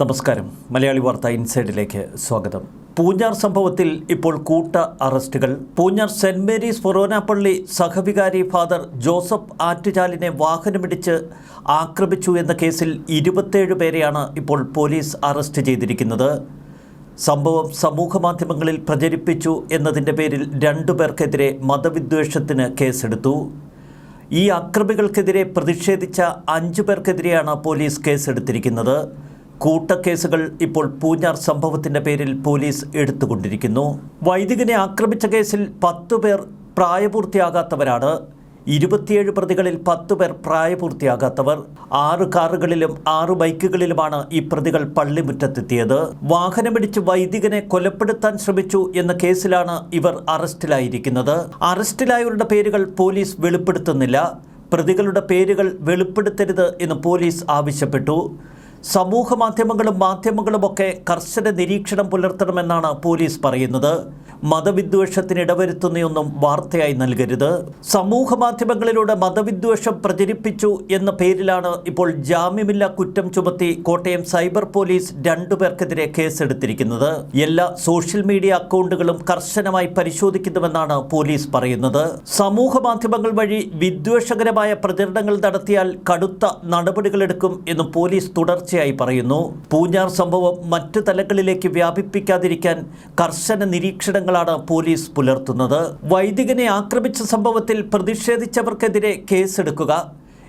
നമസ്കാരം. മലയാളി വാർത്ത ഇൻസൈഡിലേക്ക് സ്വാഗതം. പൂഞ്ഞാർ സംഭവത്തിൽ ഇപ്പോൾ കൂട്ട അറസ്റ്റുകൾ. പൂഞ്ഞാർ സെന്റ് മേരീസ് ഫൊറോനാപ്പള്ളി സഹവികാരി ഫാദർ ജോസഫ് ആറ്റുചാലിനെ വാഹനമിടിച്ച് ആക്രമിച്ചു എന്ന കേസിൽ ഇരുപത്തേഴ് പേരെയാണ് ഇപ്പോൾ പോലീസ് അറസ്റ്റ് ചെയ്തിരിക്കുന്നത്. സംഭവം സമൂഹമാധ്യമങ്ങളിൽ പ്രചരിപ്പിച്ചു എന്നതിന്റെ പേരിൽ രണ്ടു പേർക്കെതിരെ മതവിദ്വേഷത്തിന് കേസെടുത്തു. ഈ അക്രമികൾക്കെതിരെ പ്രതിഷേധിച്ച അഞ്ചു പേർക്കെതിരെയാണ് പോലീസ് കേസെടുത്തിരിക്കുന്നത്. കൂട്ടക്കേസുകൾ ഇപ്പോൾ പൂഞ്ഞാർ സംഭവത്തിന്റെ പേരിൽ പോലീസ് എടുത്തുകൊണ്ടിരിക്കുന്നു. വൈദികനെ ആക്രമിച്ച കേസിൽ പത്തു പേർ പ്രായപൂർത്തിയാകാത്തവരാണ്. ഇരുപത്തിയേഴ് പ്രതികളിൽ പത്തു പേർ പ്രായപൂർത്തിയാകാത്തവർ. ആറ് കാറുകളിലും ആറ് ബൈക്കുകളിലുമാണ് ഈ പ്രതികൾ പള്ളിമുറ്റത്തെത്തിയത്. വാഹനമിടിച്ച് വൈദികനെ കൊലപ്പെടുത്താൻ ശ്രമിച്ചു എന്ന കേസിലാണ് ഇവർ അറസ്റ്റിലായിരിക്കുന്നത്. അറസ്റ്റിലായവരുടെ പേരുകൾ പോലീസ് വെളിപ്പെടുത്തുന്നില്ല. പ്രതികളുടെ പേരുകൾ വെളിപ്പെടുത്തരുത് എന്ന് പോലീസ് ആവശ്യപ്പെട്ടു. സമൂഹ മാധ്യമങ്ങളും മാധ്യമങ്ങളുമൊക്കെ കർശന നിരീക്ഷണം പുലർത്തണമെന്നാണ് പോലീസ് പറയുന്നത്. മതവിദ്വേഷത്തിന് ഇടവരുത്തുന്നയൊന്നും വാർത്തയായി നൽകരുത്. സമൂഹ മാധ്യമങ്ങളിലൂടെ മതവിദ്വേഷം പ്രചരിപ്പിച്ചു എന്ന പേരിലാണ് ഇപ്പോൾ ജാമ്യമില്ല കുറ്റം ചുമത്തി കോട്ടയം സൈബർ പോലീസ് രണ്ടുപേർക്കെതിരെ കേസെടുത്തിരിക്കുന്നത്. എല്ലാ സോഷ്യൽ മീഡിയ അക്കൗണ്ടുകളും കർശനമായി പരിശോധിക്കുന്നുവെന്നാണ് പോലീസ് പറയുന്നത്. സമൂഹ മാധ്യമങ്ങൾ വഴി വിദ്വേഷകരമായ പ്രചരണങ്ങൾ നടത്തിയാൽ കടുത്ത നടപടികളെടുക്കും എന്ന് പോലീസ് തുടർച്ചയായി പറയുന്നു പൂഞ്ഞാർ സംഭവം മറ്റ് തലങ്ങളിലേക്ക് വ്യാപിപ്പിക്കാതിരിക്കാൻ കർശന നിരീക്ഷണങ്ങളാണ് പോലീസ് പുലർത്തുന്നത്. വൈദികനെ ആക്രമിച്ച സംഭവത്തിൽ പ്രതിഷേധിച്ചവർക്കെതിരെ കേസെടുക്കുക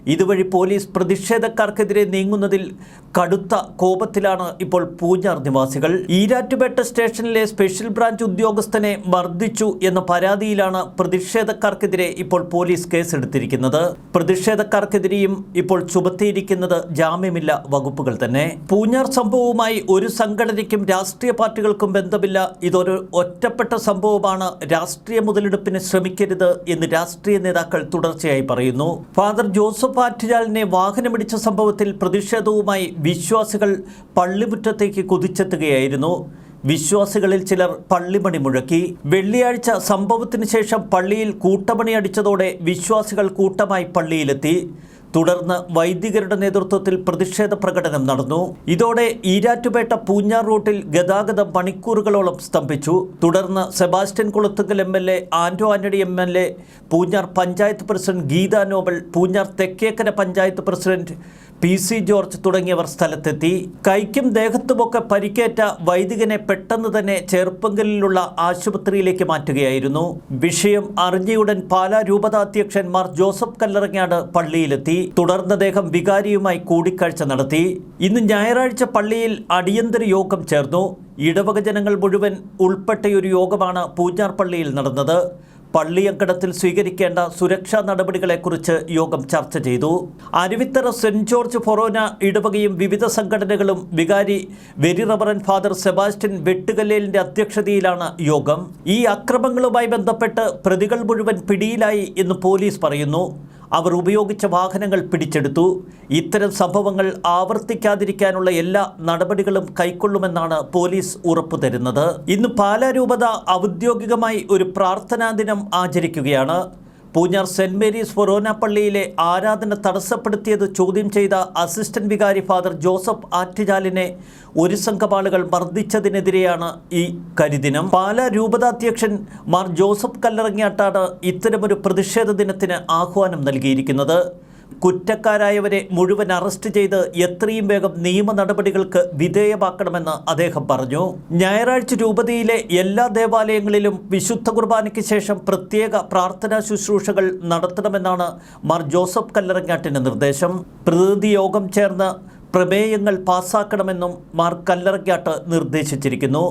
ഇതുവഴി പോലീസ് പ്രതിഷേധക്കാർക്കെതിരെ നീങ്ങുന്നതിൽ കടുത്ത കോപത്തിലാണ് ഇപ്പോൾ പൂഞ്ഞാർ നിവാസികൾ. ഈരാറ്റുപേട്ട സ്റ്റേഷനിലെ സ്പെഷ്യൽ ബ്രാഞ്ച് ഉദ്യോഗസ്ഥനെ മർദ്ദിച്ചു എന്ന പരാതിയിലാണ് പ്രതിഷേധക്കാർക്കെതിരെ ഇപ്പോൾ പോലീസ് കേസെടുത്തിരിക്കുന്നത്. പ്രതിഷേധക്കാർക്കെതിരെയും ഇപ്പോൾ ചുമത്തിയിരിക്കുന്നത് ജാമ്യമില്ല വകുപ്പുകൾ തന്നെ. പൂഞ്ഞാർ സംഭവവുമായി ഒരു സംഘടനയ്ക്കും രാഷ്ട്രീയ പാർട്ടികൾക്കും ബന്ധമില്ല. ഇതൊരു ഒറ്റപ്പെട്ട സംഭവമാണ്. രാഷ്ട്രീയ മുതലെടുപ്പിന് ശ്രമിക്കരുത് എന്ന് രാഷ്ട്രീയ നേതാക്കൾ തുടർച്ചയായി പറയുന്നു. ഫാദർ ജോസഫ് ആറ്റുചാലിനെ വാഹനമിടിച്ച സംഭവത്തിൽ പ്രതിഷേധവുമായി വിശ്വാസികൾ പള്ളിമുറ്റത്തേക്ക് കുതിച്ചെത്തുകയായിരുന്നു. വിശ്വാസികളിൽ ചിലർ പള്ളിമണി മുഴക്കി. വെള്ളിയാഴ്ച സംഭവത്തിന് ശേഷം പള്ളിയിൽ കൂട്ടമണി അടിച്ചതോടെ വിശ്വാസികൾ കൂട്ടമായി പള്ളിയിലെത്തി. തുടർന്ന് വൈദികരുടെ നേതൃത്വത്തിൽ പ്രതിഷേധ പ്രകടനം നടന്നു. ഇതോടെ ഈരാറ്റുപേട്ട പൂഞ്ഞാർ റൂട്ടിൽ ഗതാഗതം മണിക്കൂറുകളോളം സ്തംഭിച്ചു. തുടർന്ന് Sebastian Kulathunkal M L A Anto Antony M L A Poonjar panchayat president Geetha Nobel Poonjar Thekkekara panchayat president P C George തുടങ്ങിയവർ സ്ഥലത്തെത്തി. കൈക്കും ദേഹത്തുമൊക്കെ പരിക്കേറ്റ വൈദികനെ പെട്ടെന്ന് തന്നെ ചെറുപ്പങ്കലിലുള്ള ആശുപത്രിയിലേക്ക് മാറ്റുകയായിരുന്നു. വിഷയം അറിഞ്ഞയുടൻ പാലാ രൂപതാധ്യക്ഷൻ മാർ ജോസഫ് കല്ലറങ്ങാട് പള്ളിയിലെത്തി. തുടർന്ന് അദ്ദേഹം വികാരിയുമായി കൂടിക്കാഴ്ച നടത്തി. ഇന്ന് ഞായറാഴ്ച പള്ളിയിൽ അടിയന്തര യോഗം ചേർന്നു. ഇടവക ജനങ്ങൾ മുഴുവൻ ഉൾപ്പെട്ടയൊരു യോഗമാണ് പൂഞ്ഞാർ പള്ളിയിൽ നടന്നത്. പള്ളിയങ്കണത്തിൽ സ്വീകരിക്കേണ്ട സുരക്ഷാ നടപടികളെക്കുറിച്ച് യോഗം ചർച്ച ചെയ്തു. അരുവിത്തറ സെന്റ് ജോർജ് ഫൊറോന ഇടവകയും വിവിധ സംഘടനകളും വികാരി വെരി റവറൻ ഫാദർ സെബാസ്റ്റ്യൻ വെട്ടുകല്ലേലിന്റെ അധ്യക്ഷതയിലാണ് യോഗം. ഈ അക്രമങ്ങളുമായി ബന്ധപ്പെട്ട് പ്രതികൾ മുഴുവൻ പിടിയിലായി എന്ന് പോലീസ് പറയുന്നു. അവർ ഉപയോഗിച്ച വാഹനങ്ങൾ പിടിച്ചെടുത്തു. ഇത്തരം സംഭവങ്ങൾ ആവർത്തിക്കാതിരിക്കാനുള്ള എല്ലാ നടപടികളും കൈക്കൊള്ളുമെന്നാണ് പോലീസ് ഉറപ്പു തരുന്നത്. ഇന്ന് പാലാ രൂപത ഔദ്യോഗികമായി ഒരു പ്രാർത്ഥനാ ദിനം ആചരിക്കുകയാണ്. പൂഞ്ഞാർ സെന്റ് മേരീസ് ഫൊറോന പള്ളിയിലെ ആരാധന തടസ്സപ്പെടുത്തിയത് ചോദ്യം ചെയ്ത അസിസ്റ്റന്റ് വികാരി ഫാദർ ജോസഫ് ആറ്റുചാലിനെ ഒരു സംഘം ആളുകൾ മർദ്ദിച്ചതിനെതിരെയാണ് ഈ കരിദിനം. പാല രൂപതാധ്യക്ഷൻ മാർ ജോസഫ് കല്ലറങ്ങിയാട്ടാണ് ഇത്തരമൊരു പ്രതിഷേധ ദിനത്തിന് ആഹ്വാനം നൽകിയിരിക്കുന്നത്. കുറ്റക്കാരായവരെ മുഴുവൻ അറസ്റ്റ് ചെയ്ത് എത്രയും വേഗം നിയമ നടപടികൾക്ക് വിധേയമാക്കണമെന്ന് അദ്ദേഹം പറഞ്ഞു. ഞായറാഴ്ച രൂപതയിലെ എല്ലാ ദേവാലയങ്ങളിലും വിശുദ്ധ കുർബാനയ്ക്ക് ശേഷം പ്രത്യേക പ്രാർത്ഥനാ ശുശ്രൂഷകൾ നടത്തണമെന്നാണ് മാർ ജോസഫ് കല്ലറങ്ങാട്ടിന്റെ നിർദ്ദേശം. പ്രതിനിധി യോഗം ചേർന്ന് പ്രമേയങ്ങൾ പാസാക്കണമെന്നും മാർ കല്ലറങ്ങാട്ട് നിർദ്ദേശിച്ചിരിക്കുന്നു.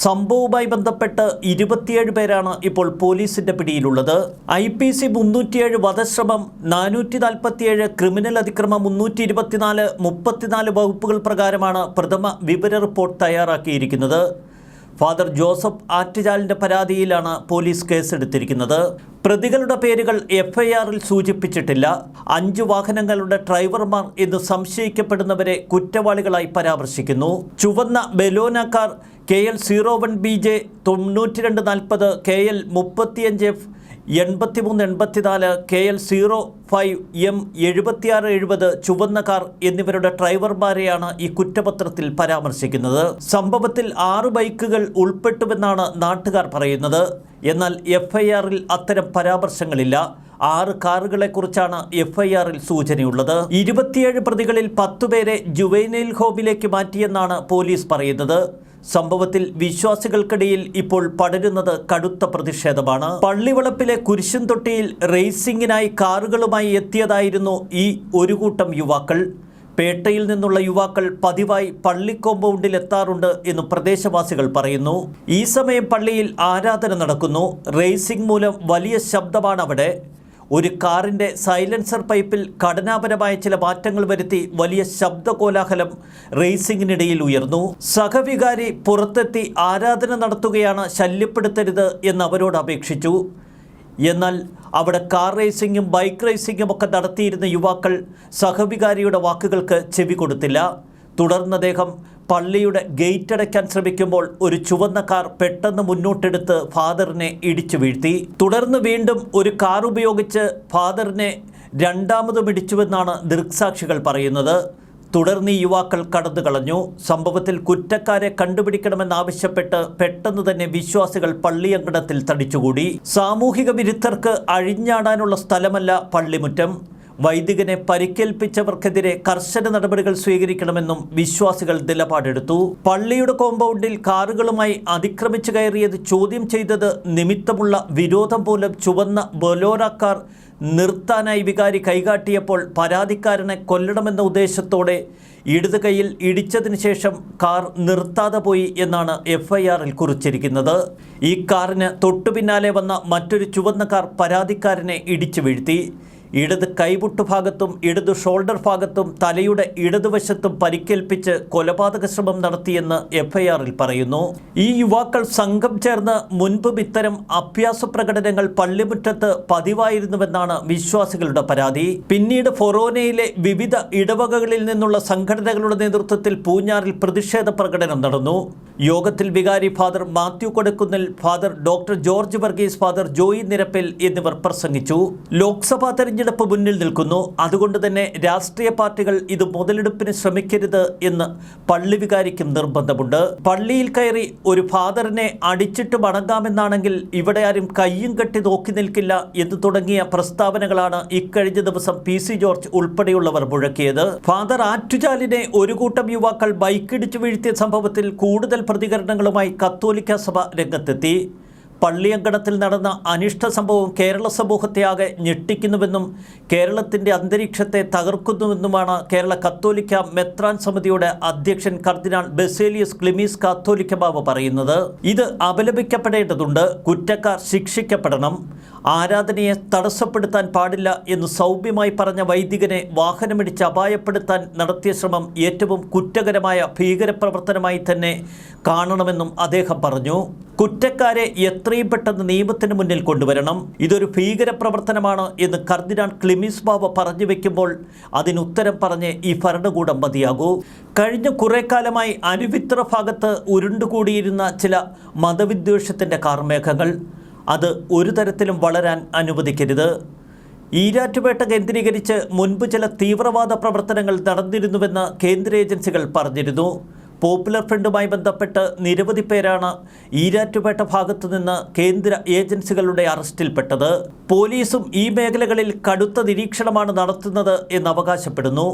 സംഭവവുമായി ബന്ധപ്പെട്ട് ഇരുപത്തിയേഴ് പേരാണ് ഇപ്പോൾ പോലീസിന്റെ പിടിയിലുള്ളത്. ഐ പി സി മുന്നൂറ്റിയേഴ് വധശ്രമം നാനൂറ്റി നാൽപ്പത്തിയേഴ് ക്രിമിനൽ അതിക്രമം മുന്നൂറ്റി ഇരുപത്തിനാല് മുപ്പത്തിനാല് വകുപ്പുകൾ പ്രകാരമാണ് പ്രഥമ വിവര റിപ്പോർട്ട് തയ്യാറാക്കിയിരിക്കുന്നത്. ഫാദർ ജോസഫ് ആറ്റുചാലിന്റെ പരാതിയിലാണ് പോലീസ് കേസെടുത്തിരിക്കുന്നത്. പ്രതികളുടെ പേരുകൾ എഫ്ഐആറിൽ സൂചിപ്പിച്ചിട്ടില്ല. അഞ്ച് വാഹനങ്ങളുടെ ഡ്രൈവർമാർ എന്ന് സംശയിക്കപ്പെടുന്നവരെ കുറ്റവാളികളായി പരാമർശിക്കുന്നു. ചുവന്ന Baleno car K L zero one B J തൊണ്ണൂറ്റി രണ്ട് നാൽപ്പത് കെ എൽ മുപ്പത്തിയഞ്ച് എഫ് എൺപത്തിമൂന്ന് എൺപത്തിനാല് K L zero five M എഴുപത്തിയാറ് എഴുപത് ചുവന്ന കാർ എന്നിവരുടെ ഡ്രൈവർമാരെയാണ് ഈ കുറ്റപത്രത്തിൽ പരാമർശിക്കുന്നത്. സംഭവത്തിൽ ആറ് ബൈക്കുകൾ ഉൾപ്പെട്ടുവെന്നാണ് നാട്ടുകാർ പറയുന്നത്. എന്നാൽ എഫ് ഐ ആറിൽ അത്തരം പരാമർശങ്ങളില്ല. ആറ് കാറുകളെക്കുറിച്ചാണ് എഫ് ഐ ആറിൽ സൂചനയുള്ളത്. ഇരുപത്തിയേഴ് പ്രതികളിൽ പത്തുപേരെ ജുവൈനൽ ഹോമിലേക്ക് മാറ്റിയെന്നാണ് പോലീസ് പറയുന്നത്. സംഭവത്തിൽ വിശ്വാസികൾക്കിടയിൽ ഇപ്പോൾ പടരുന്നത് കടുത്ത പ്രതിഷേധമാണ്. പള്ളിവളപ്പിലെ കുരിശും തൊട്ടിയിൽ റേസിംഗിനായി കാറുകളുമായി എത്തിയതായിരുന്നു ഈ ഒരു കൂട്ടം യുവാക്കൾ. പേട്ടയിൽ നിന്നുള്ള യുവാക്കൾ പതിവായി പള്ളി കോമ്പൗണ്ടിൽ എത്താറുണ്ട് എന്ന് പ്രദേശവാസികൾ പറയുന്നു. ഈ സമയം പള്ളിയിൽ ആരാധന നടക്കുന്നു. റേസിംഗ് മൂലം വലിയ ശബ്ദമാണ് അവിടെ. ഒരു കാറിന്റെ സൈലൻസർ പൈപ്പിൽ ഘടനാപരമായ ചില മാറ്റങ്ങൾ വരുത്തി വലിയ ശബ്ദകോലാഹലം റേസിംഗിനിടയിൽ ഉയർന്നു. സഹവികാരി പുറത്തെത്തി ആരാധന നടത്തുകയാണ് ശല്യപ്പെടുത്തരുത് എന്ന് അവരോട് അപേക്ഷിച്ചു. എന്നാൽ അവിടെ കാർ റേസിംഗും ബൈക്ക് റേസിംഗും ഒക്കെ നടത്തിയിരുന്ന യുവാക്കൾ സഹവികാരിയുടെ വാക്കുകൾക്ക് ചെവി കൊടുത്തില്ല. തുടർന്ന് അദ്ദേഹം പള്ളിയുടെ ഗേറ്റ് അടയ്ക്കാൻ ശ്രമിക്കുമ്പോൾ ഒരു ചുവന്ന കാർ പെട്ടെന്ന് മുന്നോട്ടെടുത്ത് ഫാദറിനെ ഇടിച്ചു വീഴ്ത്തി. തുടർന്ന് വീണ്ടും ഒരു കാർ ഉപയോഗിച്ച് ഫാദറിനെ രണ്ടാമതും ഇടിച്ചുവെന്നാണ് ദൃക്സാക്ഷികൾ പറയുന്നത്. തുടർന്ന് യുവാക്കൾ കടന്നു കളഞ്ഞു. സംഭവത്തിൽ കുറ്റക്കാരെ കണ്ടുപിടിക്കണമെന്നാവശ്യപ്പെട്ട് പെട്ടെന്ന് തന്നെ വിശ്വാസികൾ പള്ളിയങ്കണത്തിൽ തടിച്ചുകൂടി. സാമൂഹിക വിരുദ്ധർക്ക് അഴിഞ്ഞാടാനുള്ള സ്ഥലമല്ല പള്ളിമുറ്റം. വൈദികനെ പരിക്കേൽപ്പിച്ചവർക്കെതിരെ കർശന നടപടികൾ സ്വീകരിക്കണമെന്നും വിശ്വാസികൾ നിലപാടെടുത്തു. പള്ളിയുടെ കോമ്പൗണ്ടിൽ കാറുകളുമായി അതിക്രമിച്ചു കയറിയത് ചോദ്യം ചെയ്തത് നിമിത്തമുള്ള വിരോധം മൂലം ചുവന്ന ബൊലോറ കാർ നിർത്താനായി വികാരി കൈകാട്ടിയപ്പോൾ പരാതിക്കാരനെ കൊല്ലണമെന്ന ഉദ്ദേശത്തോടെ ഇടത് കൈയിൽ ഇടിച്ചതിന് ശേഷം കാർ നിർത്താതെ പോയി എന്നാണ് എഫ്ഐആറിൽ കുറിച്ചിരിക്കുന്നത്. ഈ കാറിന് തൊട്ടുപിന്നാലെ വന്ന മറ്റൊരു ചുവന്ന കാർ പരാതിക്കാരനെ ഇടിച്ചു വീഴ്ത്തി. ഇടത് കൈമുട്ട് ഭാഗത്തും ഇടത് ഷോൾഡർ ഭാഗത്തും തലയുടെ ഇടതുവശത്തും പരിക്കേൽപ്പിച്ച് കൊലപാതക ശ്രമം നടത്തിയെന്ന് എഫ്ഐആറിൽ പറയുന്നു. ഈ യുവാക്കൾ സംഘം ചേർന്ന് മുൻപും ഇത്തരം അഭ്യാസ പ്രകടനങ്ങൾ പള്ളിമുറ്റത്ത് പതിവായിരുന്നുവെന്നാണ് വിശ്വാസികളുടെ പരാതി. പിന്നീട് ഫൊറോനയിലെ വിവിധ ഇടവകകളിൽ നിന്നുള്ള സംഘടനകളുടെ നേതൃത്വത്തിൽ പൂഞ്ഞാറിൽ പ്രതിഷേധ പ്രകടനം നടന്നു. യോഗത്തിൽ വികാരി father Mathew Kodikunnil father doctor George Varghese father Joy നിരപ്പിൽ എന്നിവർ പ്രസംഗിച്ചു. ലോക്സഭാ തെരഞ്ഞെടുപ്പ് മുന്നിൽ നിൽക്കുന്നു. അതുകൊണ്ട് തന്നെ രാഷ്ട്രീയ പാർട്ടികൾ ഇത് മുതലെടുപ്പിന് ശ്രമിക്കരുത് എന്ന് പള്ളി വികാരിക്കും നിർബന്ധമുണ്ട്. പള്ളിയിൽ കയറി ഒരു ഫാദറിനെ അടിച്ചിട്ട് മടങ്ങാമെന്നാണെങ്കിൽ ഇവിടെ ആരും കയ്യും കെട്ടി നോക്കി നിൽക്കില്ല എന്ന് തുടങ്ങിയ പ്രസ്താവനകളാണ് ഇക്കഴിഞ്ഞ ദിവസം പി സി ജോർജ് ഉൾപ്പെടെയുള്ളവർ മുഴക്കിയത്. ഫാദർ ആറ്റുചാലിനെ ഒരു കൂട്ടം യുവാക്കൾ ബൈക്കിടിച്ചു വീഴ്ത്തിയ സംഭവത്തിൽ കൂടുതൽ പ്രതികരണങ്ങളുമായി കത്തോലിക്ക സഭ രംഗത്തെത്തി. പള്ളിയങ്കണത്തിൽ നടന്ന അനിഷ്ട സംഭവം കേരള സമൂഹത്തെ ആകെ ഞെട്ടിക്കുന്നുവെന്നും കേരളത്തിന്റെ അന്തരീക്ഷത്തെ തകർക്കുന്നുവെന്നുമാണ് കേരള കത്തോലിക്ക മെത്രാൻ സമിതിയുടെ അധ്യക്ഷൻ കർദിനാൾ ബെസേലിയസ് ക്ലിമീസ് കാത്തോലിക്ക ബാബ പറയുന്നത്. ഇത് അപലപിക്കപ്പെടേണ്ടതുണ്ട് കുറ്റക്കാർ ശിക്ഷിക്കപ്പെടണം ആരാധനയെ തടസ്സപ്പെടുത്താൻ പാടില്ല എന്ന് സൗമ്യമായി പറഞ്ഞ വൈദികനെ വാഹനമിടിച്ച് അപായപ്പെടുത്താൻ നടത്തിയ ശ്രമം ഏറ്റവും കുറ്റകരമായ ഭീകരപ്രവർത്തനമായി തന്നെ കാണണമെന്നും അദ്ദേഹം പറഞ്ഞു. കുറ്റക്കാരെ എത്രയും പെട്ടെന്ന് നിയമത്തിന് മുന്നിൽ കൊണ്ടുവരണം. ഇതൊരു ഭീകര പ്രവർത്തനമാണ് എന്ന് കർദിനാൾ ക്ലിമിസ് ബാബ പറഞ്ഞു വെക്കുമ്പോൾ അതിനുത്തരം പറഞ്ഞ് ഈ ഭരണകൂടം മതിയാകൂ. കഴിഞ്ഞ കുറേ കാലമായി അനുവിത്ര ഭാഗത്ത് ഉരുണ്ടുകൂടിയിരുന്ന ചില മതവിദ്വേഷത്തിന്റെ കാർമേഘങ്ങൾ. അത് ഒരു തരത്തിലും വളരാൻ അനുവദിക്കരുത്. ഈരാറ്റുപേട്ട കേന്ദ്രീകരിച്ച് മുൻപ് ചില തീവ്രവാദ പ്രവർത്തനങ്ങൾ നടന്നിരുന്നുവെന്ന് കേന്ദ്ര ഏജൻസികൾ പറഞ്ഞിരുന്നു. പോപ്പുലർ ഫ്രണ്ടുമായി ബന്ധപ്പെട്ട് നിരവധി പേരാണ് ഈരാറ്റുപേട്ട ഭാഗത്തു നിന്ന് കേന്ദ്ര ഏജൻസികളുടെ അറസ്റ്റിൽപ്പെട്ടത്. പോലീസും ഈ മേഖലകളിൽ കടുത്ത നിരീക്ഷണമാണ് നടത്തുന്നത് എന്ന് അവകാശപ്പെടുന്നു.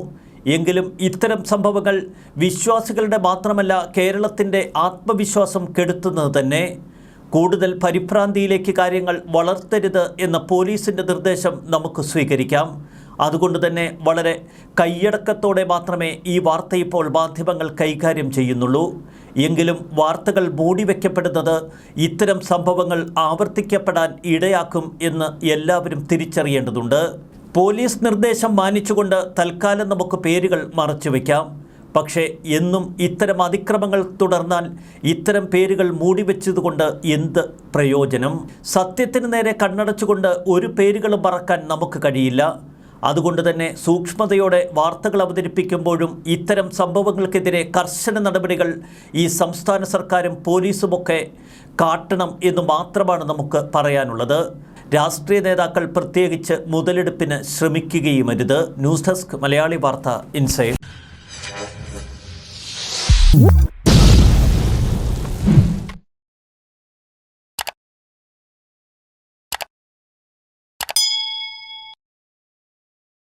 എങ്കിലും ഇത്തരം സംഭവങ്ങൾ വിശ്വാസികളുടെ മാത്രമല്ല കേരളത്തിന്റെ ആത്മവിശ്വാസം കെടുത്തുന്നത് തന്നെ. കൂടുതൽ പരിഭ്രാന്തിയിലേക്ക് കാര്യങ്ങൾ വളർത്തരുത് എന്ന പോലീസിന്റെ നിർദ്ദേശം നമുക്ക് സ്വീകരിക്കാം. അതുകൊണ്ട് തന്നെ വളരെ കൈയടക്കത്തോടെ മാത്രമേ ഈ വാർത്ത ഇപ്പോൾ മാധ്യമങ്ങൾ കൈകാര്യം ചെയ്യുന്നുള്ളൂ. എങ്കിലും വാർത്തകൾ മൂടിവെക്കപ്പെടുന്നത് ഇത്തരം സംഭവങ്ങൾ ആവർത്തിക്കപ്പെടാൻ ഇടയാക്കും എന്ന് എല്ലാവരും തിരിച്ചറിയേണ്ടതുണ്ട്. പോലീസ് നിർദ്ദേശം മാനിച്ചുകൊണ്ട് തൽക്കാലം നമുക്ക് പേരുകൾ മറച്ചുവെക്കാം പക്ഷേ എന്നും ഇത്തരം അതിക്രമങ്ങൾ തുടർന്നാൽ ഇത്തരം പേരുകൾ മൂടിവെച്ചതുകൊണ്ട് എന്ത് പ്രയോജനം? സത്യത്തിന് നേരെ കണ്ണടച്ചുകൊണ്ട് ഒരു പേരുകളും മറക്കാൻ നമുക്ക് കഴിയില്ല. അതുകൊണ്ട് തന്നെ സൂക്ഷ്മതയോടെ വാർത്തകൾ അവതരിപ്പിക്കുമ്പോഴും ഇത്തരം സംഭവങ്ങൾക്കെതിരെ കർശന നടപടികൾ ഈ സംസ്ഥാന സർക്കാരും പോലീസുമൊക്കെ കാട്ടണം എന്ന് മാത്രമാണ് നമുക്ക് പറയാനുള്ളത്. രാഷ്ട്രീയ നേതാക്കൾ പ്രത്യേകിച്ച് മുതലെടുപ്പിന് ശ്രമിക്കുകയുമരുത്. ന്യൂസ് ഡെസ്ക് മലയാളി വാർത്ത ഇൻസൈഡ്.